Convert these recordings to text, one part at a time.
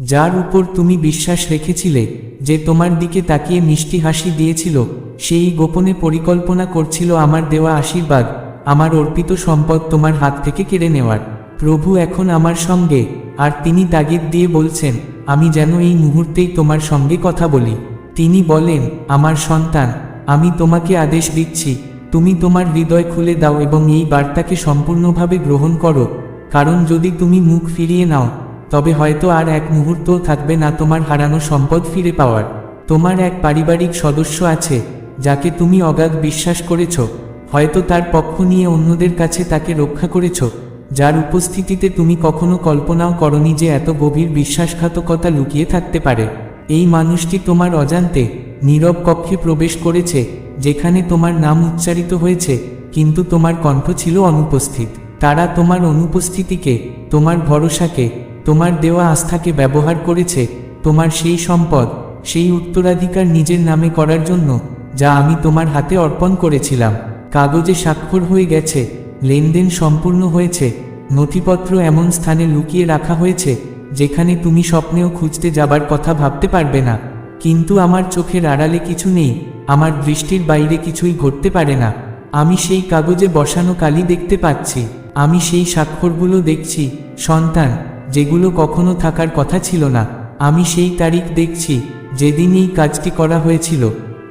যার উপর তুমি বিশ্বাস রেখেছিলে যে তোমার দিকে তাকিয়ে মিষ্টি হাসি দিয়েছিল, সেই গোপনে পরিকল্পনা করছিল আমার দেওয়া আশীর্বাদ, আমার অর্পিত সম্পদ তোমার হাত থেকে কেড়ে নেওয়ার। প্রভু এখন আমার সঙ্গে, আর তিনি তাগিদ দিয়ে বলছেন, আমি যেন এই মুহূর্তেই তোমার সঙ্গে কথা বলি। তিনি বলেন, আমার সন্তান, আমি তোমাকে আদেশ দিচ্ছি, তুমি তোমার হৃদয় খুলে দাও এবং এই বার্তাকে সম্পূর্ণভাবে গ্রহণ করো, কারণ যদি তুমি মুখ ফিরিয়ে নাও তবে হয়তো আর এক মুহূর্ত থাকবে না তোমার হারানো সম্পদ ফিরে পাওয়ার। তোমার এক পারিবারিক সদস্য আছে, যাকে তুমি অগাধ বিশ্বাস করেছ। হয়তো তার পক্ষ নিয়ে অন্যদের কাছে তাকে রক্ষা করেছ। যার উপস্থিতিতে তুমি কখনো কল্পনাও করনি যে এত গভীর বিশ্বাসঘাতকতা লুকিয়ে থাকতে পারে। এই মানুষটি তোমার অজান্তে, নীরব কক্ষে প্রবেশ করেছে, যেখানে তোমার নাম উচ্চারিত হয়েছে, কিন্তু তোমার কণ্ঠ ছিল অনুপস্থিত। তারা তোমার অনুপস্থিতিকে, তোমার ভরসাকে তোমার দেওয়া আস্থাকে ব্যবহার করেছে, তোমার সেই সম্পদ, সেই উত্তরাধিকার নিজের নামে করার জন্য, যা আমি তোমার হাতে অর্পণ করেছিলাম। কাগজে স্বাক্ষর হয়ে গেছে, লেনদেন সম্পূর্ণ হয়েছে, নথিপত্র এমন স্থানে লুকিয়ে রাখা হয়েছে, যেখানে তুমি স্বপ্নেও খুঁজতে যাবার কথা ভাবতে পারবে না। কিন্তু আমার চোখের আড়ালে কিছু নেই, আমার দৃষ্টির বাইরে কিছুই ঘটতে পারে না। আমি সেই কাগজে বসানো কালি দেখতে পাচ্ছি, আমি সেই স্বাক্ষরগুলো দেখছি, সন্তান যেগুলো কখনো থাকার কথা ছিল না। আমি সেই তারিখ দেখছি, যেদিন এই কাজটি করা হয়েছিল।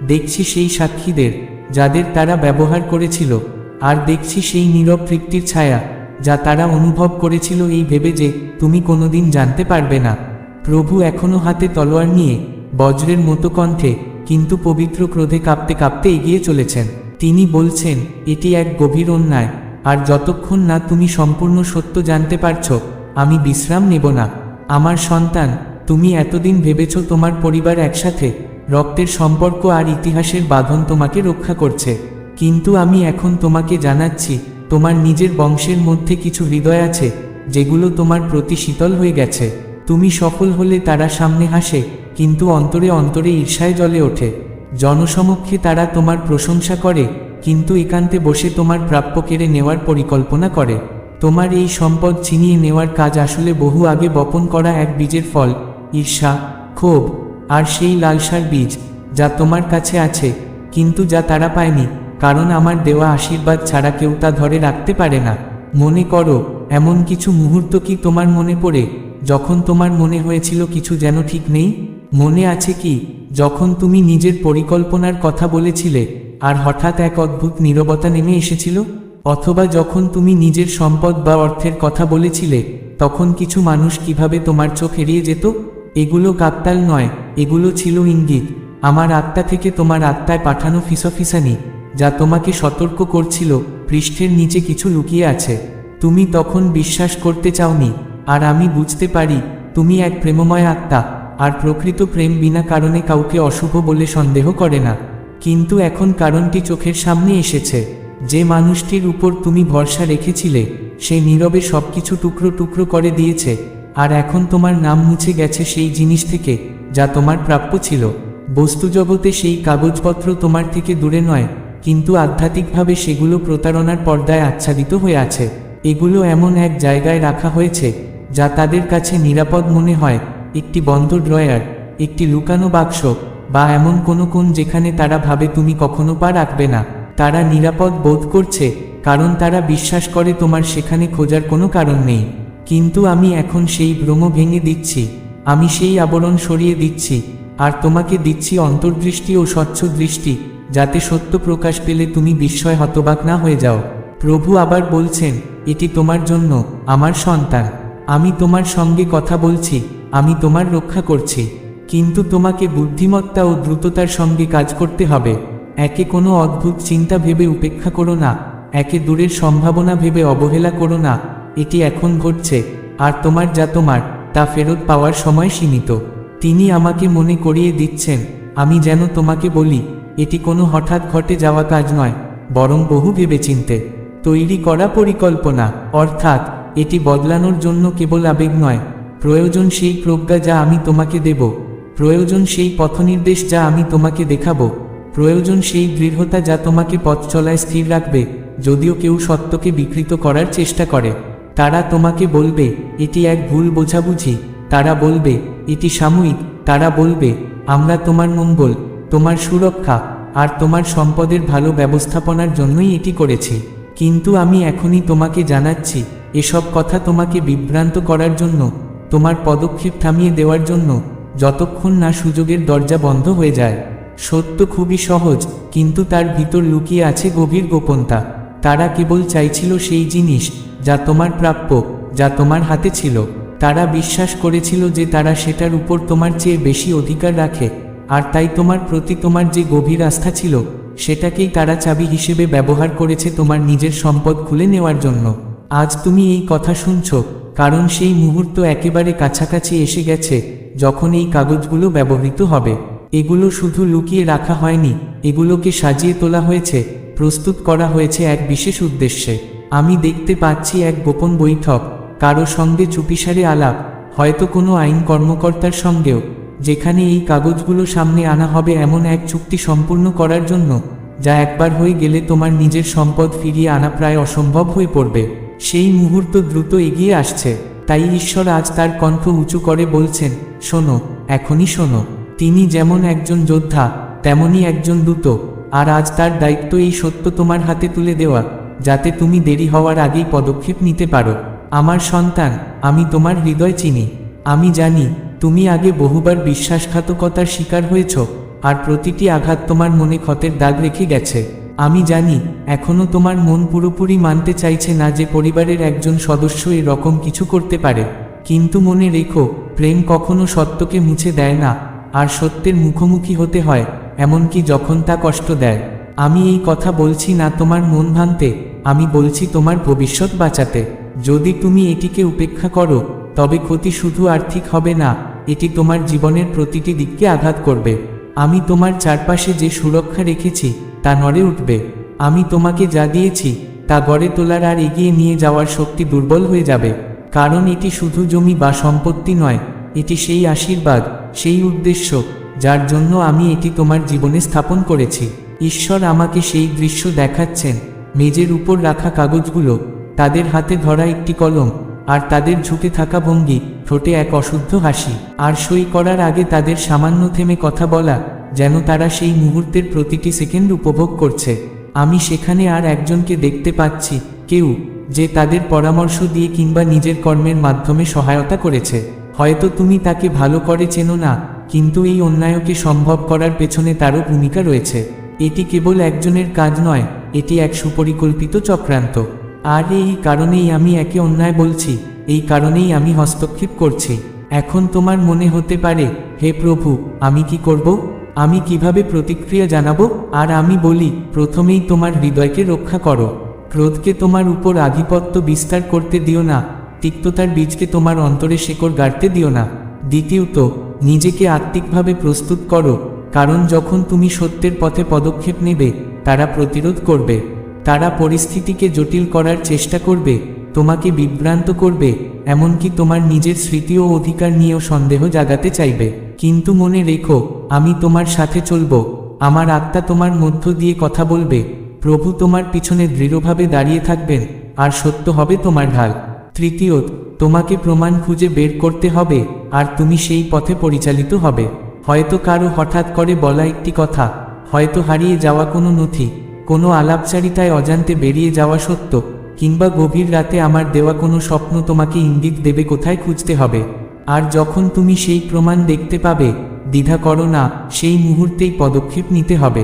দেখছি সেই সাক্ষীদের, যাদের তারা ব্যবহার করেছিল। আর দেখছি সেই নীরব তৃপ্তির ছায়া, যা তারা অনুভব করেছিল এই ভেবে যে, তুমি কোনোদিন জানতে পারবে না। প্রভু এখনও হাতে তলোয়ার নিয়ে, বজ্রের মতো কণ্ঠে, কিন্তু পবিত্র ক্রোধে কাঁপতে কাঁপতে এগিয়ে চলেছেন। তিনি বলছেন, এটি এক গভীর অন্যায়। আর যতক্ষণ না তুমি সম্পূর্ণ সত্য জানতে পারছ আমি বিশ্রাম নেব না। আমার সন্তান, তুমি এতদিন ভেবেছ তোমার পরিবার একসাথে, রক্তের সম্পর্ক আর ইতিহাসের বাঁধন তোমাকে রক্ষা করছে। কিন্তু আমি এখন তোমাকে জানাচ্ছি, তোমার নিজের বংশের মধ্যে কিছু হৃদয় আছে, যেগুলো তোমার প্রতি শীতল হয়ে গেছে। তুমি সফল হলে তারা সামনে হাসে, কিন্তু অন্তরে অন্তরে ঈর্ষায় জ্বলে ওঠে। জনসমক্ষে তারা তোমার প্রশংসা করে, কিন্তু একান্তে বসে তোমার প্রাপ্য কেড়ে নেওয়ার পরিকল্পনা করে। তোমার এই সম্পদ ছিনিয়ে নেওয়ার কাজ আসলে বহু আগে বপন করা এক বীজের ফল, ঈর্ষা, ক্ষোভ, আর সেই লালসার বীজ, যা তোমার কাছে আছে, কিন্তু যা তারা পায়নি, কারণ আমার দেওয়া আশীর্বাদ ছাড়া কেউ তা ধরে রাখতে পারে না। মনে করো, এমন কিছু মুহূর্ত কি তোমার মনে পড়ে, যখন তোমার মনে হয়েছিল কিছু যেন ঠিক নেই? মনে আছে কি, যখন তুমি নিজের পরিকল্পনার কথা বলেছিলে, আর হঠাৎ এক অদ্ভুত নীরবতা নেমে এসেছিল? অথবা যখন তুমি নিজের সম্পদ বা অর্থের কথা বলেছিলে, তখন কিছু মানুষ কীভাবে তোমার চোখ এড়িয়ে যেত? এগুলো কাকতাল নয়, এগুলো ছিল ইঙ্গিত। আমার আত্মা থেকে তোমার আত্মায় পাঠানো ফিসফিসানি, যা তোমাকে সতর্ক করছিল, পৃষ্ঠের নিচে কিছু লুকিয়ে আছে। তুমি তখন বিশ্বাস করতে চাওনি, আর আমি বুঝতে পারি, তুমি এক প্রেমময় আত্মা, আর প্রকৃত প্রেম বিনা কারণে কাউকে অশুভ বলে সন্দেহ করে না। কিন্তু এখন কারণটি চোখের সামনে এসেছে। যে মানুষটির উপর তুমি ভরসা রেখেছিলে, সে নীরবে সবকিছু টুকরো টুকরো করে দিয়েছে, আর এখন তোমার নাম মুছে গেছে সেই জিনিস থেকে, যা তোমার প্রাপ্য ছিল। বস্তুজগতে সেই কাগজপত্র তোমার থেকে দূরে নয়, কিন্তু আধ্যাত্মিকভাবে সেগুলো প্রতারণার পর্দায় আচ্ছাদিত হয়ে আছে। এগুলো এমন এক জায়গায় রাখা হয়েছে, যা তাদের কাছে নিরাপদ মনে হয়, একটি বন্ধ ড্রয়ার, একটি লুকানো বাক্স, বা এমন কোনো কোন যেখানে তারা ভাবে তুমি কখনো পা রাখবে না। তারা নিরাপদ বোধ করছে, কারণ তারা বিশ্বাস করে তোমার সেখানে খোঁজার কোনো কারণ নেই। কিন্তু আমি এখন সেই ভ্রম ভেঙে দিচ্ছি, আমি সেই আবরণ সরিয়ে দিচ্ছি, আর তোমাকে দিচ্ছি অন্তর্দৃষ্টি ও স্বচ্ছ দৃষ্টি, যাতে সত্য প্রকাশ পেলে তুমি বিস্ময় হতবাক না হয়ে যাও। প্রভু আবার বলছেন, এটি তোমার জন্য, আমার সন্তান। আমি তোমার সঙ্গে কথা বলছি, আমি তোমার রক্ষা করছি। কিন্তু তোমাকে বুদ্ধিমত্তা ও দ্রুততার সঙ্গে কাজ করতে হবে। একে কোনো অদ্ভুত চিন্তা ভেবে উপেক্ষা করো না, একে দূরের সম্ভাবনা ভেবে অবহেলা করো না, এটি এখন ঘটছে, আর তোমার যা তোমার, তা ফেরত পাওয়ার সময় সীমিত। তিনি আমাকে মনে করিয়ে দিচ্ছেন, আমি যেন তোমাকে বলি, এটি কোনো হঠাৎ ঘটে যাওয়া কাজ নয়, বরং বহু ভেবেচিন্তে। তৈরি করা পরিকল্পনা, অর্থাৎ, এটি বদলানোর জন্য কেবল আবেগ নয়, প্রয়োজন সেই প্রজ্ঞা যা আমি তোমাকে দেব, প্রয়োজন সেই পথনির্দেশ যা আমি তোমাকে দেখাবো। প্রয়োজন সেই দৃঢ়তা যা তোমাকে পথ চলায় স্থির রাখবে, যদিও কেউ সত্যকে বিকৃত করার চেষ্টা করে। তারা তোমাকে বলবে, এটি এক ভুল বোঝাবুঝি। তারা বলবে, এটি সাময়িক। তারা বলবে, আমরা তোমার মঙ্গল, তোমার সুরক্ষা আর তোমার সম্পদের ভালো ব্যবস্থাপনার জন্যই এটি করেছি। কিন্তু আমি এখনই তোমাকে জানাচ্ছি, এসব কথা তোমাকে বিভ্রান্ত করার জন্য, তোমার পদক্ষেপ থামিয়ে দেওয়ার জন্য, যতক্ষণ না সুযোগের দরজা বন্ধ হয়ে যায়। সত্য খুবই সহজ, কিন্তু তার ভিতর লুকিয়ে আছে গভীর গোপনতা। তারা কেবল চাইছিল সেই জিনিস, যা তোমার প্রাপ্য, যা তোমার হাতে ছিল। তারা বিশ্বাস করেছিল যে তারা সেটার উপর তোমার চেয়ে বেশি অধিকার রাখে, আর তাই তোমার প্রতি তোমার যে গভীর আস্থা ছিল, সেটাকেই তারা চাবি হিসেবে ব্যবহার করেছে তোমার নিজের সম্পদ খুলে নেওয়ার জন্য। আজ তুমি এই কথা শুনছ, কারণ সেই মুহূর্ত একেবারে কাছাকাছি এসে গেছে, যখন এই কাগজগুলো ব্যবহৃত হবে। এগুলো শুধু লুকিয়ে রাখা হয়নি, এগুলোকে সাজিয়ে তোলা হয়েছে, প্রস্তুত করা হয়েছে এক বিশেষ উদ্দেশ্যে। আমি দেখতে পাচ্ছি এক গোপন বৈঠক, কারও সঙ্গে চুপিসারে আলাপ, হয়তো কোনো আইন কর্মকর্তার সঙ্গেও, যেখানে এই কাগজগুলো সামনে আনা হবে এমন এক চুক্তি সম্পূর্ণ করার জন্য, যা একবার হয়ে গেলে তোমার নিজের সম্পদ ফিরিয়ে আনা প্রায় অসম্ভব হয়ে পড়বে। সেই মুহূর্ত দ্রুত এগিয়ে আসছে, তাই ঈশ্বর আজ তার কণ্ঠ উঁচু করে বলছেন, শোনো, এখনই শোনো। তিনি যেমন একজন যোদ্ধা, তেমনই একজন দূত, আর আজ তার দায়িত্ব এই সত্য তোমার হাতে তুলে দেওয়া, যাতে তুমি দেরি হওয়ার আগেই পদক্ষেপ নিতে পারো। আমার সন্তান, আমি তোমার হৃদয় চিনি। আমি জানি, তুমি আগে বহুবার বিশ্বাসঘাতকতার শিকার হয়েছ, আর প্রতিটি আঘাত তোমার মনে ক্ষতের দাগ রেখে গেছে। আমি জানি এখনও তোমার মন পুরোপুরি মানতে চাইছে না যে পরিবারের একজন সদস্য এরকম কিছু করতে পারে। কিন্তু মনে রেখো, প্রেম কখনো সত্যকে মুছে দেয় না। আর সত্যের মুখোমুখি হতে হয়, এমনকি যখন তা কষ্ট দেয়। আমি এই কথা বলছি না তোমার মন ভাঙতে, আমি বলছি তোমার ভবিষ্যৎ বাঁচাতে। যদি তুমি এটিকে উপেক্ষা করো, তবে ক্ষতি শুধু আর্থিক হবে না, এটি তোমার জীবনের প্রতিটি দিককে আঘাত করবে। আমি তোমার চারপাশে যে সুরক্ষা রেখেছি, তা নড়ে উঠবে। আমি তোমাকে যা দিয়েছি, তা গড়ে তোলার আর এগিয়ে নিয়ে যাওয়ার শক্তি দুর্বল হয়ে যাবে, কারণ এটি শুধু জমি বা সম্পত্তি নয় এটি সেই আশীর্বাদ, সেই উদ্দেশ্য, যার জন্য আমি এটি তোমার জীবনে স্থাপন করেছি। ঈশ্বর আমাকে সেই দৃশ্য দেখাচ্ছেন, মেজের উপর রাখা কাগজগুলো, তাদের হাতে ধরা একটি কলম, আর তাদের ঝুঁকে থাকা ভঙ্গি, ঠোঁটে এক অশুদ্ধ হাসি। আর সই করার আগে তাদের সামান্য থেমে কথা বলা, যেন তারা সেই মুহূর্তের প্রতিটি সেকেন্ড উপভোগ করছে। আমি সেখানে আর একজনকে দেখতে পাচ্ছি, কেউ, যে তাদের পরামর্শ দিয়ে কিংবা নিজের কর্মের মাধ্যমে সহায়তা করেছে। হয়তো তুমি তাকে ভালো করে চেনো না, কিন্তু এই অন্যায়কে সম্ভব করার পেছনে তারও ভূমিকা রয়েছে। এটি কেবল একজনের কাজ নয়, এটি এক সুপরিকল্পিত চক্রান্ত। আর এই কারণেই আমি একে অন্যায় বলছি, এই কারণেই আমি হস্তক্ষেপ করছি। এখন তোমার মনে হতে পারে, হে প্রভু, আমি কি করব? আমি কীভাবে প্রতিক্রিয়া জানাব? আর আমি বলি, প্রথমেই তোমার হৃদয়কে রক্ষা করো। ক্রোধকে তোমার উপর আধিপত্য বিস্তার করতে দিও না তিক্ততার বীজকে তোমার অন্তরে শেকড় গাড়তে দিও না। দ্বিতীয়ত, নিজেকে আত্মিকভাবে প্রস্তুত করো, কারণ যখন তুমি সত্যের পথে পদক্ষেপ নেবে, তারা প্রতিরোধ করবে। তারা পরিস্থিতিকে জটিল করার চেষ্টা করবে, তোমাকে বিভ্রান্ত করবে, এমনকি তোমার নিজের স্মৃতি ও অধিকার নিয়েও সন্দেহ জাগাতে চাইবে। কিন্তু মনে রেখো, আমি তোমার সাথে চলবো, আমার আত্মা তোমার মধ্য দিয়ে কথা বলবে, প্রভু তোমার পিছনে দৃঢ়ভাবে দাঁড়িয়ে থাকবেন, আর সত্য হবে তোমার ঢাল। তৃতীয়ত তোমাকে প্রমাণ খুঁজে বের করতে হবে, আর তুমি সেই পথে পরিচালিত হবে। হয়তো কারও হঠাৎ করে বলা একটি কথা, হয়তো হারিয়ে যাওয়া কোনো নথি, কোনো আলাপচারিতায় অজান্তে বেরিয়ে যাওয়া সত্য, কিংবা গভীর রাতে আমার দেওয়া কোনো স্বপ্ন তোমাকে ইঙ্গিত দেবে কোথায় খুঁজতে হবে। আর যখন তুমি সেই প্রমাণ দেখতে পাবে, দ্বিধা করো না, সেই মুহূর্তেই পদক্ষেপ নিতে হবে।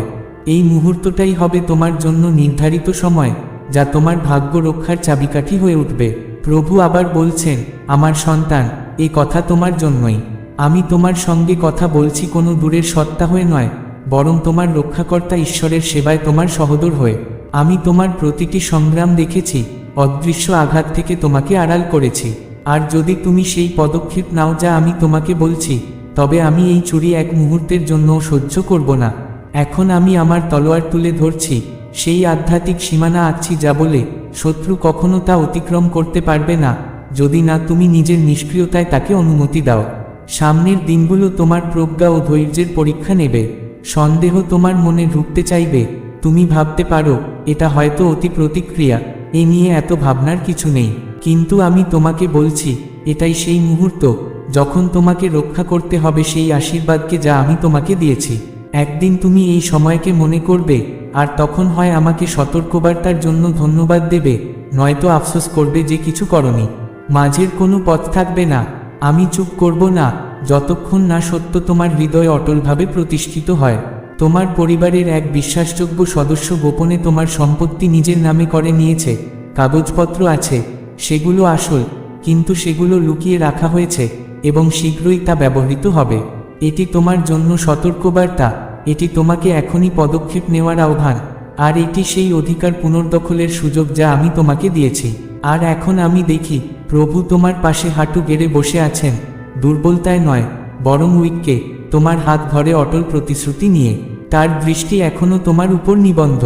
এই মুহূর্তটাই হবে তোমার জন্য নির্ধারিত সময়, যা তোমার ভাগ্য রক্ষার চাবিকাঠি হয়ে উঠবে। প্রভু আবার বলছেন, আমার সন্তান, এ কথা তোমার জন্যই। আমি তোমার সঙ্গে কথা বলছি কোনো দূরের সত্তা হয়ে নয়, বরং তোমার রক্ষাকর্তা ঈশ্বরের সেবায় তোমার সহদর হয়ে। আমি তোমার প্রতিটি সংগ্রাম দেখেছি, অদৃশ্য আঘাত থেকে তোমাকে আড়াল করেছি। আর যদি তুমি সেই পদক্ষেপ নাও যা আমি তোমাকে বলছি, তবে আমি এই চুরি এক মুহূর্তের জন্য সহ্য করব না। এখন আমি আমার তলোয়ার তুলে ধরছি সেই আধ্যাত্মিক সীমানা আছি যা বলে, শত্রু কখনো তা অতিক্রম করতে পারবে না, যদি না তুমি নিজের নিষ্ক্রিয়তায় তাকে অনুমতি দাও। সামনের দিনগুলো তোমার প্রজ্ঞা ও ধৈর্যের পরীক্ষা নেবে, সন্দেহ তোমার মনে ঢুকতে চাইবে, তুমি ভাবতে পারো, এটা হয়তো অতি প্রতিক্রিয়া, এ নিয়ে এত ভাবনার কিছু নেই। কিন্তু আমি তোমাকে বলছি, এটাই সেই মুহূর্ত, যখন তোমাকে রক্ষা করতে হবে সেই আশীর্বাদকে যা আমি তোমাকে দিয়েছি। একদিন তুমি এই সময়কে মনে করবে আর তখন হয় আমাকে সতর্কবার্তার জন্য ধন্যবাদ দেবে, নয়তো আফসোস করবে যে কিছু করনি। মাঝের কোনো পথ থাকবে না, আমি চুপ করব না, যতক্ষণ না সত্য তোমার হৃদয় অটলভাবে প্রতিষ্ঠিত হয়। তোমার পরিবারের এক বিশ্বাসযোগ্য সদস্য গোপনে তোমার সম্পত্তি নিজের নামে করে নিয়েছে, কাগজপত্র আছে, সেগুলো আসল, কিন্তু সেগুলো লুকিয়ে রাখা হয়েছে, এবং শীঘ্রই তা ব্যবহৃত হবে। এটি তোমার জন্য সতর্কবার্তা। এটি তোমাকে এখনই পদক্ষেপ নেওয়ার আহ্বান, আর এটি সেই অধিকার পুনর্দখলের সুযোগ যা আমি তোমাকে দিয়েছি। আর এখন আমি দেখি, প্রভু তোমার পাশে হাঁটু গেড়ে বসে আছেন। দুর্বলতায় নয়, বরং উইককে, তোমার হাত ধরে অটল প্রতিশ্রুতি নিয়ে। তার দৃষ্টি এখনও তোমার উপর নিবন্ধ।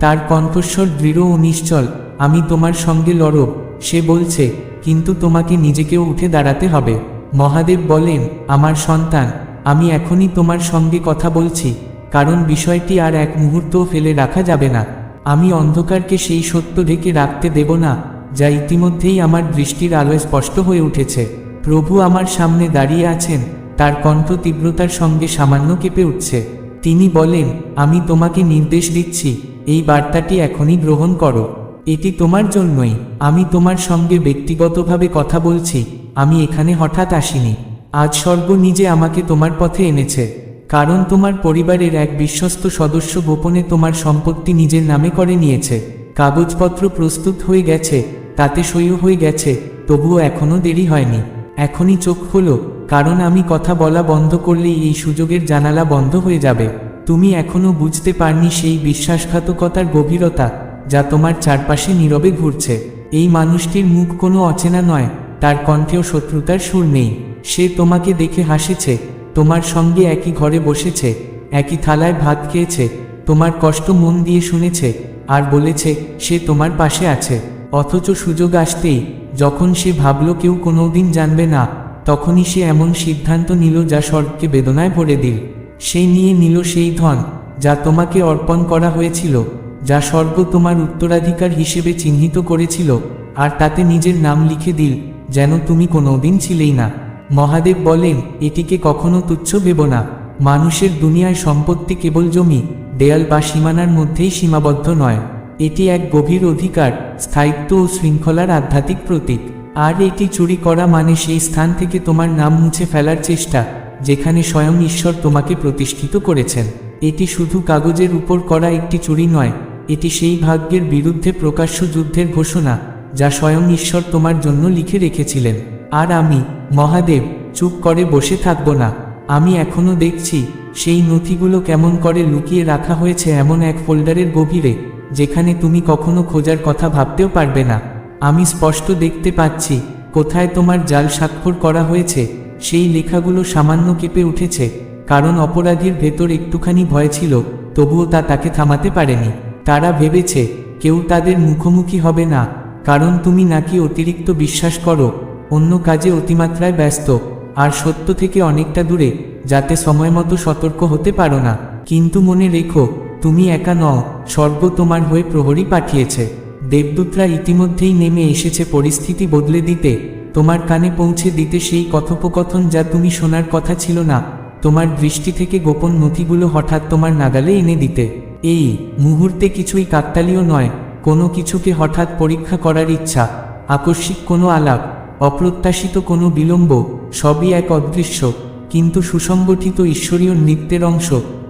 তার কণ্ঠস্বর দৃঢ় ও নিশ্চল। আমি তোমার সঙ্গে লড়ব, সে বলছে, কিন্তু তোমাকে নিজেকেও উঠে দাঁড়াতে হবে। মহাদেব বলেন, আমার সন্তান আমি এখনই তোমার সঙ্গে কথা বলছি, কারণ বিষয়টি আর এক মুহূর্তও ফেলে রাখা যাবে না। আমি অন্ধকারকে সেই সত্য ঢেকে রাখতে দেব না, যা ইতিমধ্যেই আমার দৃষ্টির আলোয় স্পষ্ট হয়ে উঠেছে। প্রভু আমার সামনে দাঁড়িয়ে আছেন, তার কণ্ঠ তীব্রতার সঙ্গে সামান্য কেঁপে উঠছে। তিনি বলেন, আমি তোমাকে নির্দেশ দিচ্ছি, এই বার্তাটি এখনই গ্রহণ করো। এটি তোমার জন্যই। আমি তোমার সঙ্গে ব্যক্তিগতভাবে কথা বলছি, আমি এখানে হঠাৎ আসিনি। আজ স্বর্গ নিজে আমাকে তোমার পথে এনেছে, কারণ তোমার পরিবারের এক বিশ্বস্ত সদস্য গোপনে তোমার সম্পত্তি নিজের নামে করে নিয়েছে। কাগজপত্র প্রস্তুত হয়ে গেছে, তাতে সইও হয়ে গেছে, তবুও এখনও দেরি হয়নি। এখনই চোখ খোলো, কারণ আমি কথা বলা বন্ধ করলেই এই সুযোগের জানালা বন্ধ হয়ে যাবে। তুমি এখনও বুঝতে পারনি সেই বিশ্বাসঘাতকতার গভীরতা, যা তোমার চারপাশে নীরবে ঘুরছে। এই মানুষটির মুখ কোনো অচেনা নয়, তার কণ্ঠেও শত্রুতার সুর নেই। সে তোমাকে দেখে হাসেছে, তোমার সঙ্গে একই ঘরে বসেছে, একই থালায় ভাত খেয়েছে, তোমার কষ্ট মন দিয়ে শুনেছে, আর বলেছে, সে তোমার পাশে আছে। অথচ সুযোগ আসতেই, যখন সে ভাবল কেউ কোনোদিন জানবে না, তখনই সে এমন সিদ্ধান্ত নিল যা স্বর্গকে বেদনায় ভরে দিল। সেই নিয়ে নিল সেই ধন, যা তোমাকে অর্পণ করা হয়েছিল, যা স্বর্গ তোমার উত্তরাধিকার হিসেবে চিহ্নিত করেছিল, আর তাতে নিজের নাম লিখে দিল, যেন তুমি কোনোদিন ছিলেই না। মহাদেব বলেন, এটিকে কখনো তুচ্ছ ভেব না। মানুষের দুনিয়ায় সম্পত্তি কেবল জমি, দেয়াল বা সীমানার মধ্যেই সীমাবদ্ধ নয়। এটি এক গভীর অধিকার, স্থায়িত্ব ও শৃঙ্খলার আধ্যাত্মিক প্রতীক। আর এটি চুরি করা মানে সেই স্থান থেকে তোমার নাম মুছে ফেলার চেষ্টা, যেখানে স্বয়ং ঈশ্বর তোমাকে প্রতিষ্ঠিত করেছেন। এটি শুধু কাগজের উপর করা একটি চুরি নয়, এটি সেই ভাগ্যের বিরুদ্ধে প্রকাশ্য যুদ্ধের ঘোষণা, যা স্বয়ং ঈশ্বর তোমার জন্য লিখে রেখেছিলেন। আর আমি মহাদেব, চুপ করে বসে থাকব না। আমি এখনও দেখছি, সেই নথিগুলো কেমন করে লুকিয়ে রাখা হয়েছে এমন এক ফোল্ডারের গভীরে, যেখানে তুমি কখনো খোঁজার কথা ভাবতেও পারবে না। আমি স্পষ্ট দেখতে পাচ্ছি, কোথায় তোমার জাল স্বাক্ষর করা হয়েছে, সেই লেখাগুলো সামান্য কেঁপে উঠেছে, কারণ অপরাধীর ভেতর একটুখানি ভয় ছিল, তবুও তা তাকে থামাতে পারেনি। তারা ভেবেছে, কেউ তাদের মুখোমুখি হবে না, কারণ তুমি নাকি অতিরিক্ত বিশ্বাস করো অন্য কাজে অতিমাত্রায় ব্যস্ত, আর সত্য থেকে অনেকটা দূরে, যাতে সময়মতো সতর্ক হতে পারো না। কিন্তু মনে রেখো, তুমি একা নও, স্বর্গ তোমার হয়ে প্রহরী পাঠিয়েছে। দেবদূতরা ইতিমধ্যেই নেমে এসেছে পরিস্থিতি বদলে দিতে। তোমার কানে পৌঁছে দিতে সেই কথোপকথন যা তুমি শোনার কথা ছিল না। তোমার দৃষ্টি থেকে গোপন নথিগুলো হঠাৎ তোমার নাগালে এনে দিতে। এই মুহূর্তে কিছুই কাকতালীয় নয়, কোনো কিছুকে হঠাৎ পরীক্ষা করার ইচ্ছা, আকস্মিক কোনো আলাপ। অপ্রত্যাশিত কোনো বিলম্ব সবই এক অদৃশ্য, কিন্তু সুসংগঠিত ঈশ্বরীয় নৃত্যের অংশ,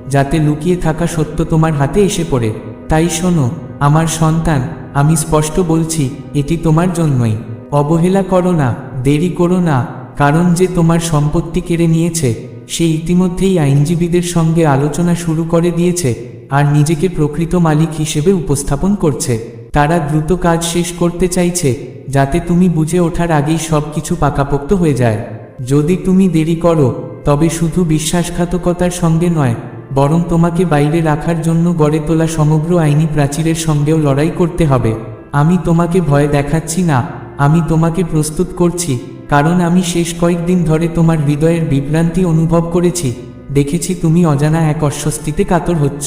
যাতে লুকিয়ে থাকা সত্য তোমার হাতে এসে পড়ে। তাই শোনো, আমার সন্তান, আমি স্পষ্ট বলছি, এটি তোমার জন্যই। অবহেলা করো না, দেরি করো না, কারণ যে তোমার সম্পত্তি কেড়ে নিয়েছে, সে ইতিমধ্যেই আইনজীবীদের সঙ্গে আলোচনা শুরু করে দিয়েছে, আর নিজেকে প্রকৃত মালিক হিসেবে উপস্থাপন করছে। তারা দ্রুত কাজ শেষ করতে চাইছে যাতে তুমি বুঝে ওঠার আগেই সব কিছু পাকাপোক্ত হয়ে যায়। যদি তুমি দেরি করো, তবে শুধু বিশ্বাসঘাতকতার সঙ্গে নয়, বরং তোমাকে বাইরে রাখার জন্য গড়ে তোলা সমগ্র আইনি প্রাচীরের সঙ্গেও লড়াই করতে হবে। আমি তোমাকে ভয় দেখাচ্ছি না, আমি তোমাকে প্রস্তুত করছি, কারণ আমি শেষ কয়েকদিন ধরে তোমার হৃদয়ের বিভ্রান্তি অনুভব করেছি। দেখেছি তুমি অজানা এক অস্বস্তিতে কাতর হচ্ছ।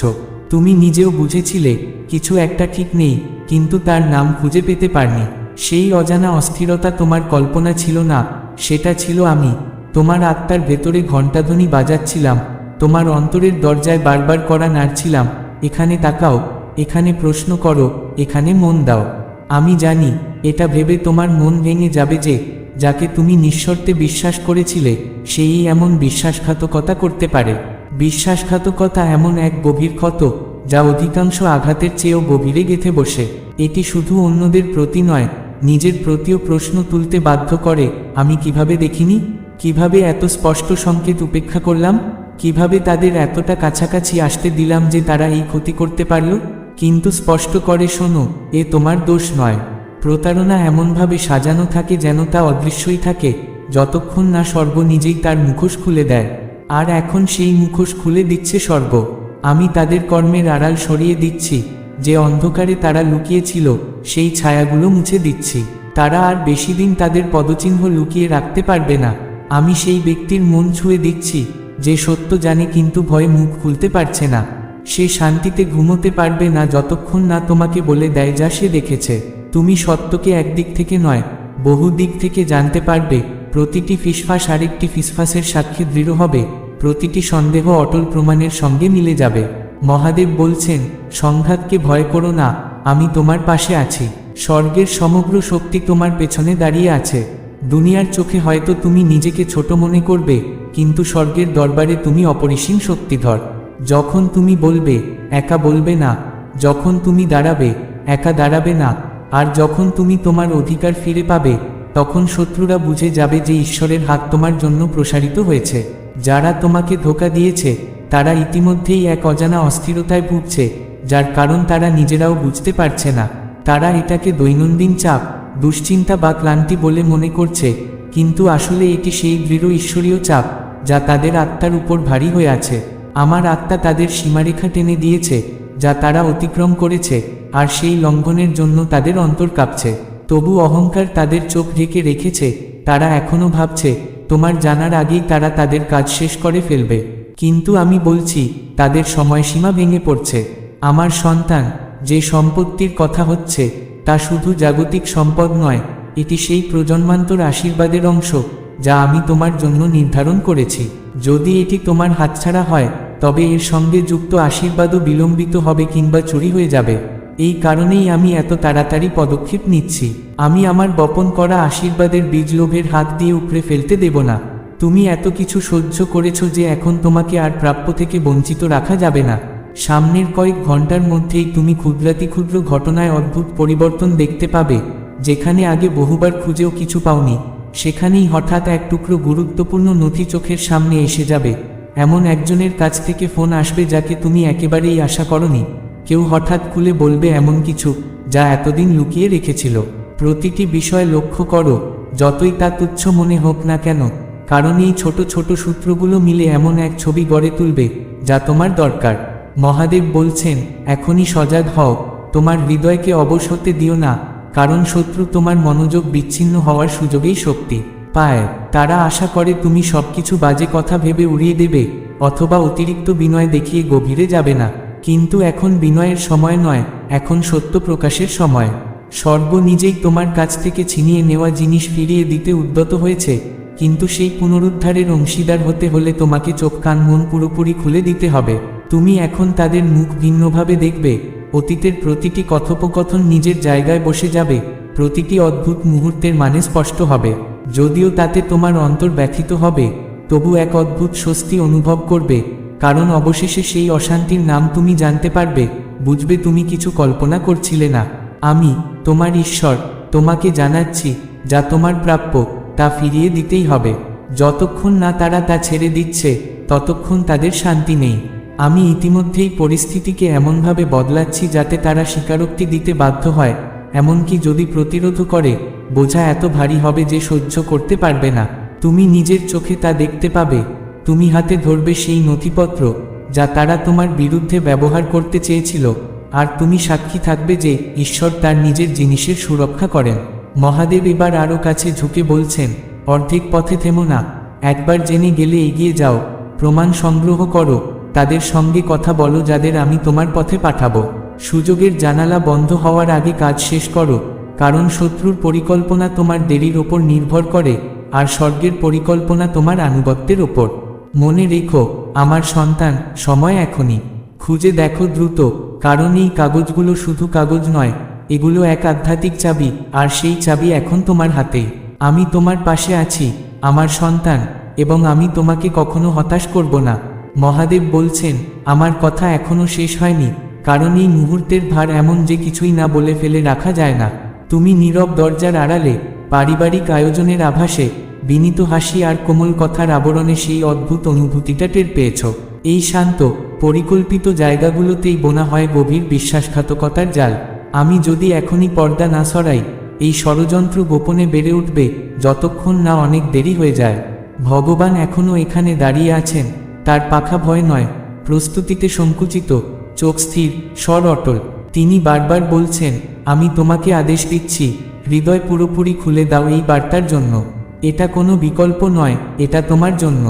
তুমি নিজেও বুঝেছিলে, কিছু একটা ঠিক নেই, কিন্তু তার নাম খুঁজে পেতে পারনি। সেই অজানা অস্থিরতা তোমার কল্পনা ছিল না, সেটা ছিল আমি। তোমার আত্মার ভেতরে ঘণ্টাধ্বনি বাজাচ্ছিলাম, তোমার অন্তরের দরজায় বারবার করা নাড়ছিলাম, এখানে তাকাও, এখানে প্রশ্ন করো, এখানে মন দাও। আমি জানি, এটা ভেবে তোমার মন ভেঙে যাবে যে, যাকে তুমি নিঃশর্তে বিশ্বাস করেছিলে, সেই এমন বিশ্বাসঘাতকতা করতে পারে। বিশ্বাসঘাতকতা এমন এক গভীর ক্ষত, যা অধিকাংশ আঘাতের চেয়েও গভীরে গেথে বসে। এটি শুধু অন্যদের প্রতি নয়, নিজের প্রতিও প্রশ্ন তুলতে বাধ্য করে। আমি কীভাবে দেখিনি? কীভাবে এত স্পষ্ট সংকেত উপেক্ষা করলাম? কীভাবে তাদের এতটা কাছাকাছি আসতে দিলাম যে তারা এই ক্ষতি করতে পারল? কিন্তু স্পষ্ট করে শোনো, এ তোমার দোষ নয়। প্রতারণা এমনভাবে সাজানো থাকে যেন তা অদৃশ্যই থাকে, যতক্ষণ না স্বর্গ নিজেই তার মুখোশ খুলে দেয়। আর এখন সেই মুখোশ খুলে দিচ্ছে স্বর্গ। আমি তাদের কর্মের আড়াল সরিয়ে দিচ্ছি। যে অন্ধকারে তারা লুকিয়েছিল, সেই ছায়াগুলো মুছে দিচ্ছি। তারা আর বেশি দিন তাদের পদচিহ্ন লুকিয়ে রাখতে পারবে না। আমি সেই ব্যক্তির মন ছুঁয়ে দিচ্ছি যে সত্য জানে কিন্তু ভয়ে মুখ খুলতে পারছে না। সে শান্তিতে ঘুমোতে পারবে না যতক্ষণ না তোমাকে বলে দেয় যা সে দেখেছে। তুমি সত্যকে একদিক থেকে নয়, বহু দিক থেকে জানতে পারবে, প্রতিটি ফিসফাস আরেকটি ফিসফাসের সাক্ষী দৃঢ় হবে, প্রতিটি সন্দেহ অটল প্রমাণের সঙ্গে মিলে যাবে। মহাদেব বলছেন, সংঘাতকে ভয় করো না, আমি তোমার পাশে আছি। স্বর্গের সমগ্র শক্তি তোমার পেছনে দাঁড়িয়ে আছে। দুনিয়ার চোখে হয়তো তুমি নিজেকে ছোট মনে করবে, কিন্তু স্বর্গের দরবারে তুমি অপরিসীম শক্তিধর। যখন তুমি বলবে, একা বলবে না, যখন তুমি দাঁড়াবে, একা দাঁড়াবে না, আর যখন তুমি তোমার অধিকার ফিরে পাবে, তখন শত্রুরা বুঝে যাবে যে ঈশ্বরের হাত তোমার জন্য প্রসারিত হয়েছে। যারা তোমাকে ধোকা দিয়েছে তারা ইতিমধ্যেই এক অজানা অস্থিরতায় ভুগছে, যার কারণ তারা নিজেরাও বুঝতে পারছে না। তারা এটাকে দৈনন্দিন চাপ, দুশ্চিন্তা বা ক্লান্তি বলে মনে করছে, কিন্তু আসলে এটি সেই দৃঢ় ঈশ্বরীয় চাপ, যা তাদের আত্মার উপর ভারী হয়ে আছে। আমার আত্মা তাদের সীমারেখা টেনে দিয়েছে, যা তারা অতিক্রম করেছে, আর সেই লঙ্ঘনের জন্য তাদের অন্তর কাঁপছে। তবু অহংকার তাদের চোখ ঢেকে রেখেছে, তারা এখনও ভাবছে, তোমার জানার আগেই তারা তাদের কাজ শেষ করে ফেলবে। কিন্তু আমি বলছি, তাদের সময়সীমা ভেঙে পড়ছে। আমার সন্তান, যে সম্পত্তির কথা হচ্ছে, তা শুধু জাগতিক সম্পদ নয়, এটি সেই প্রজন্মান্তর আশীর্বাদের অংশ, যা আমি তোমার জন্য নির্ধারণ করেছি। যদি এটি তোমার হাতছাড়া হয়, তবে এর সঙ্গে যুক্ত আশীর্বাদও বিলম্বিত হবে কিংবা চুরি হয়ে যাবে। এই কারণেই আমি এত তাড়াতাড়ি পদক্ষেপ নিচ্ছি। আমি আমার বপন করা আশীর্বাদের বীজ লোভের হাত দিয়ে উপড়ে ফেলতে দেব না। তুমি এত কিছু সহ্য করেছ যে এখন তোমাকে আর প্রাপ্য থেকে বঞ্চিত রাখা যাবে না। সামনের কয়েক ঘণ্টার মধ্যেই তুমি ক্ষুদ্রাতি ক্ষুদ্র ঘটনায় অদ্ভুত পরিবর্তন দেখতে পাবে, যেখানে আগে বহুবার খুঁজেও কিছু পাওনি, সেখানেই হঠাৎ এক টুকরো গুরুত্বপূর্ণ নথি চোখের সামনে এসে যাবে। এমন একজনের কাছ থেকে ফোন আসবে যাকে তুমি একেবারেই আশা করনি। কেউ হঠাৎ খুলে বলবে এমন কিছু, যা এতদিন লুকিয়ে রেখেছিল। প্রতিটি বিষয় লক্ষ্য করো, যতই তা তুচ্ছ মনে হোক না কেন। কারণ এই ছোট ছোট সূত্রগুলো মিলে এমন এক ছবি গড়ে তুলবে, যা তোমার দরকার। মহাদেব বলছেন, এখনই সজাগ হও। তোমার হৃদয়কে অবশ হতে দিও না, কারণ শত্রু তোমার মনোযোগ বিচ্ছিন্ন হওয়ার সুযোগেই শক্তি। পায়, তারা আশা করে তুমি সবকিছু বাজে কথা ভেবে উড়িয়ে দেবে, অথবা অতিরিক্ত বিনয় দেখিয়ে গভীরে যাবে না। কিন্তু এখন বিনয়ের সময় নয়, এখন সত্য প্রকাশের সময়। স্বর্গ নিজেই তোমার কাছ থেকে ছিনিয়ে নেওয়া জিনিস ফিরিয়ে দিতে উদ্যত হয়েছে কিন্তু সেই পুনরুদ্ধারের অংশীদার হতে হলে তোমাকে চোখ কান মন পুরোপুরি খুলে দিতে হবে। তুমি এখন তাদের মুখ ভিন্নভাবে দেখবে। অতীতের প্রতিটি কথোপকথন নিজের জায়গায় বসে যাবে। প্রতিটি অদ্ভুত মুহূর্তের মানে স্পষ্ট হবে। যদিও তাতে তোমার অন্তর ব্যথিত হবে, তবু এক অদ্ভুত স্বস্তি অনুভব করবে। কারণ অবশেষে সেই অশান্তির নাম তুমি জানতে পারবে। বুঝবে তুমি কিছু কল্পনা করছিলে না। আমি, তোমার ঈশ্বর, তোমাকে জানাচ্ছি, যা তোমার প্রাপ্য। তা ফিরিয়ে দিতেই হবে। যতক্ষণ না তারা তা ছেড়ে দিচ্ছে, ততক্ষণ তাদের শান্তি নেই। আমি ইতিমধ্যেই পরিস্থিতিকে এমনভাবে বদলাচ্ছি যাতে তারা স্বীকারোক্তি দিতে বাধ্য হয়। এমনকি যদি প্রতিরোধ করে, বোঝা এত ভারী হবে যে সহ্য করতে পারবে না। তুমি নিজের চোখে তা দেখতে পাবে। তুমি হাতে ধরবে সেই নথিপত্র যা তারা তোমার বিরুদ্ধে ব্যবহার করতে চেয়েছিল। আর তুমি সাক্ষী থাকবে যে ঈশ্বর তার নিজের জিনিসের সুরক্ষা করেন। মহাদেব এবার আরও কাছে ঝুঁকে বলছেন, অর্ধেক পথে থেমো না, একবার জেনে গেলে এগিয়ে যাও, প্রমাণ সংগ্রহ করো, তাদের সঙ্গে কথা বলো যাদের আমি তোমার পথে পাঠাবো। সুযোগের জানালা বন্ধ হওয়ার আগে কাজ শেষ করো, কারণ শত্রুর পরিকল্পনা তোমার দেরির ওপর নির্ভর করে, আর স্বর্গের পরিকল্পনা তোমার আনুগত্যের ওপর। মনে রেখো, আমার সন্তান, সময় এখনই। খুঁজে দেখো দ্রুত, কারণ এই কাগজগুলো শুধু কাগজ নয় এগুলো এক আধ্যাত্মিক চাবি, আর সেই চাবি এখন তোমার হাতে। আমি তোমার পাশে আছি, আমার সন্তান, এবং আমি তোমাকে কখনো হতাশ করব না। মহাদেব বলছেন, আমার কথা এখনও শেষ হয়নি, কারণ এই মুহূর্তের ভার এমন যে কিছুই না বলে ফেলে রাখা যায় না। তুমি নীরব দরজার আড়ালে, পারিবারিক আয়োজনের আভাসে, বিনীত হাসি আর কোমল কথার আবরণে সেই অদ্ভুত অনুভূতিটা টের পেয়েছ। এই শান্ত, পরিকল্পিত জায়গাগুলোতেই বোনা হয় গভীর বিশ্বাসঘাতকতার জাল। আমি যদি এখনই পর্দা না সরাই, এই ষড়যন্ত্র গোপনে বেড়ে উঠবে, যতক্ষণ না অনেক দেরি হয়ে যায়। ভগবান এখনও এখানে দাঁড়িয়ে আছেন, তার পাখা ভয় নয়, প্রস্তুতিতে সংকুচিত, চোখ স্থির, স্বর অটল। তিনি বারবার বলছেন, আমি তোমাকে আদেশ দিচ্ছি, হৃদয় পুরোপুরি খুলে দাও এই বার্তার জন্য। এটা কোনো বিকল্প নয়, এটা তোমার জন্য।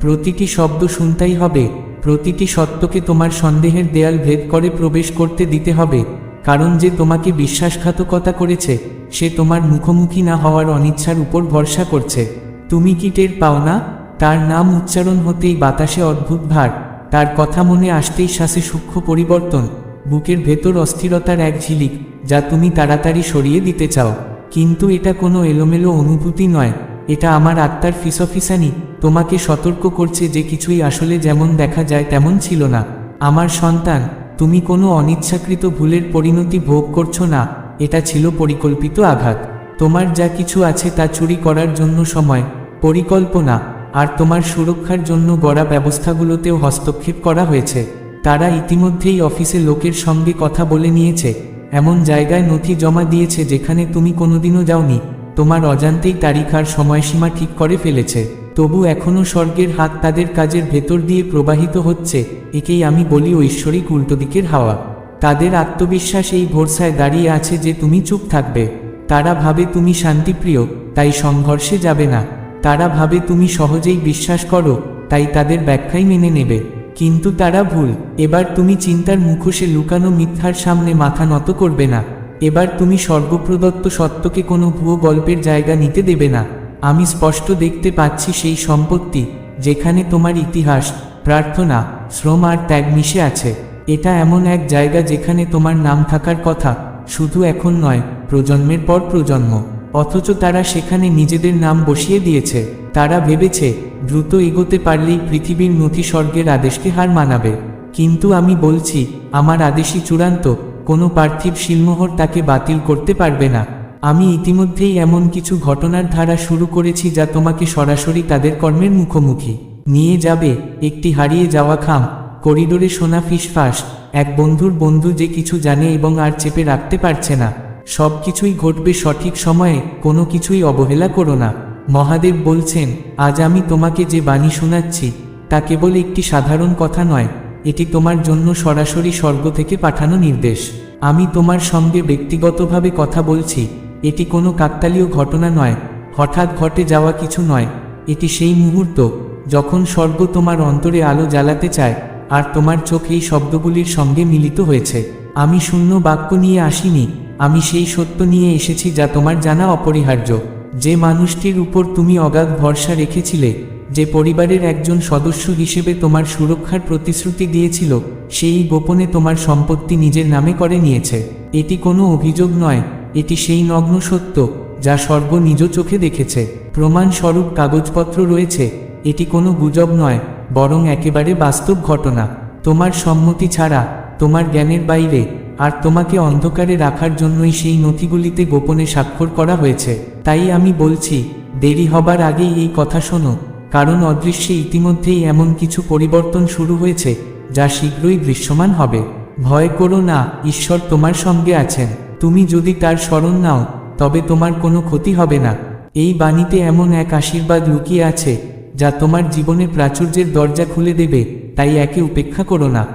প্রতিটি শব্দ শুনতেই হবে, প্রতিটি সত্যকে তোমার সন্দেহের দেয়াল ভেদ করে প্রবেশ করতে দিতে হবে। কারণ যে তোমাকে বিশ্বাসঘাতকতা করেছে, সে তোমার মুখোমুখি না হওয়ার অনিচ্ছার উপর ভরসা করছে। তুমি কি টের পাও না? তার নাম উচ্চারণ হতেই বাতাসে অদ্ভুত ভার, তার কথা মনে আসতেই শ্বাসে সূক্ষ্ম পরিবর্তন, বুকের ভেতর অস্থিরতার এক ঝিলিক, যা তুমি তাড়াতাড়ি সরিয়ে দিতে চাও। কিন্তু এটা কোনো এলোমেলো অনুভূতি নয়, এটা আমার আত্মার ফিসফিসানি, তোমাকে সতর্ক করছে যে কিছুই আসলে যেমন দেখা যায় তেমন ছিল না। আমার সন্তান তুমি কোনো অনিচ্ছাকৃত ভুলের পরিণতি ভোগ করছ না, এটা ছিল পরিকল্পিত আঘাত। তোমার যা কিছু আছে তা চুরি করার জন্য সময়, পরিকল্পনা, আর তোমার সুরক্ষার জন্য গড়া ব্যবস্থাগুলোতেও হস্তক্ষেপ করা হয়েছে। তারা ইতিমধ্যেই অফিসে লোকের সঙ্গে কথা বলে নিয়েছে, এমন জায়গায় নথি জমা দিয়েছে যেখানে তুমি কোনোদিনও যাওনি, তোমার অজান্তেই তারিখ আর সময়সীমা ঠিক করে ফেলেছে। তবু এখনও স্বর্গের হাত তাদের কাজের ভেতর দিয়ে প্রবাহিত হচ্ছে, একেই আমি বলি ঐশ্বরিক উল্টো দিকের হাওয়া। তাদের আত্মবিশ্বাস এই ভরসায় দাঁড়িয়ে আছে যে তুমি চুপ থাকবে। তারা ভাবে তুমি শান্তিপ্রিয়, তাই সংঘর্ষে যাবে না। তারা ভাবে তুমি সহজেই বিশ্বাস করো, তাই তাদের ব্যাখ্যাই মেনে নেবে। কিন্তু তারা ভুল, এবার তুমি চিন্তার মুখোশে লুকানো মিথ্যার সামনে মাথা নত করবে না। এবার তুমি সর্বপ্রদত্ত সত্যকে কোনো ভুয়ো গল্পের জায়গা নিতে দেবে না। আমি স্পষ্ট দেখতে পাচ্ছি সেই সম্পত্তি, যেখানে তোমার ইতিহাস, প্রার্থনা, শ্রম আর ত্যাগ মিশে আছে। এটা এমন এক জায়গা যেখানে তোমার নাম থাকার কথা, শুধু এখন নয়, প্রজন্মের পর প্রজন্ম। অথচ তারা সেখানে নিজেদের নাম বসিয়ে দিয়েছে। তারা ভেবেছে, দ্রুত এগোতে পারলেই পৃথিবীর নথি স্বর্গের আদেশকে হার মানাবে। কিন্তু আমি বলছি, আমার আদেশই চূড়ান্ত, কোনো পার্থিব শিলমোহর তাকে বাতিল করতে পারবে না। আমি ইতিমধ্যেই এমন কিছু ঘটনার ধারা শুরু করেছি যা তোমাকে সরাসরি তাদের কর্মের মুখোমুখি। নিয়ে যাবে, একটি হারিয়ে যাওয়া খাম, করিডোরে সোনা ফিসফাস এক বন্ধুর বন্ধু যে কিছু জানে এবং আর চেপে রাখতে পারছে না। সব কিছুই ঘটবে সঠিক সময়ে, কোনো কিছুই অবহেলা করো না। মহাদেব বলছেন, আজ আমি তোমাকে যে বাণী শোনাচ্ছি, তা কেবল একটি সাধারণ কথা নয়, এটি তোমার জন্য সরাসরি স্বর্গ থেকে পাঠানো নির্দেশ। আমি তোমার সঙ্গে ব্যক্তিগতভাবে কথা বলছি এটি কোনো কাকতালীয় ঘটনা নয়, হঠাৎ ঘটে যাওয়া কিছু নয়। এটি সেই মুহূর্ত, যখন স্বর্গ তোমার অন্তরে আলো জ্বালাতে চায়, আর তোমার চোখ এই শব্দগুলির সঙ্গে মিলিত হয়েছে। আমি শূন্য বাক্য নিয়ে আসিনি, আমি সেই সত্য নিয়ে এসেছি যা তোমার জানা অপরিহার্য। যে মানুষটির উপর তুমি অগাধ ভরসা রেখেছিলে, যে পরিবারের একজন সদস্য হিসেবে তোমার সুরক্ষার প্রতিশ্রুতি দিয়েছিল, সেই গোপনে তোমার সম্পত্তি নিজের নামে করে নিয়েছে। এটি কোনো অভিযোগ নয় এটি সেই নগ্ন সত্য যা স্বর্গ নিজ চোখে দেখেছে। প্রমাণস্বরূপ কাগজপত্র রয়েছে। এটি কোনো গুজব নয়, বরং একেবারে বাস্তব ঘটনা। তোমার সম্মতি ছাড়া, তোমার জ্ঞানের বাইরে, আর তোমাকে অন্ধকারে রাখার জন্যই সেই নথিগুলিতে গোপনে স্বাক্ষর করা হয়েছে। তাই আমি বলছি, দেরি হবার আগেই এই কথা শোনো, কারণ অদৃশ্যে ইতিমধ্যেই এমন কিছু পরিবর্তন শুরু হয়েছে, যা শীঘ্রই দৃশ্যমান হবে। ভয় করো না, ঈশ্বর তোমার সঙ্গে আছেন। তুমি যদি তার স্মরণ নাও, তবে তোমার কোনো ক্ষতি হবে না। এই বাণীতে এমন এক আশীর্বাদ লুকিয়ে আছে, যা তোমার জীবনে প্রাচুর্যের দরজা খুলে দেবে, তাই একে উপেক্ষা করো না।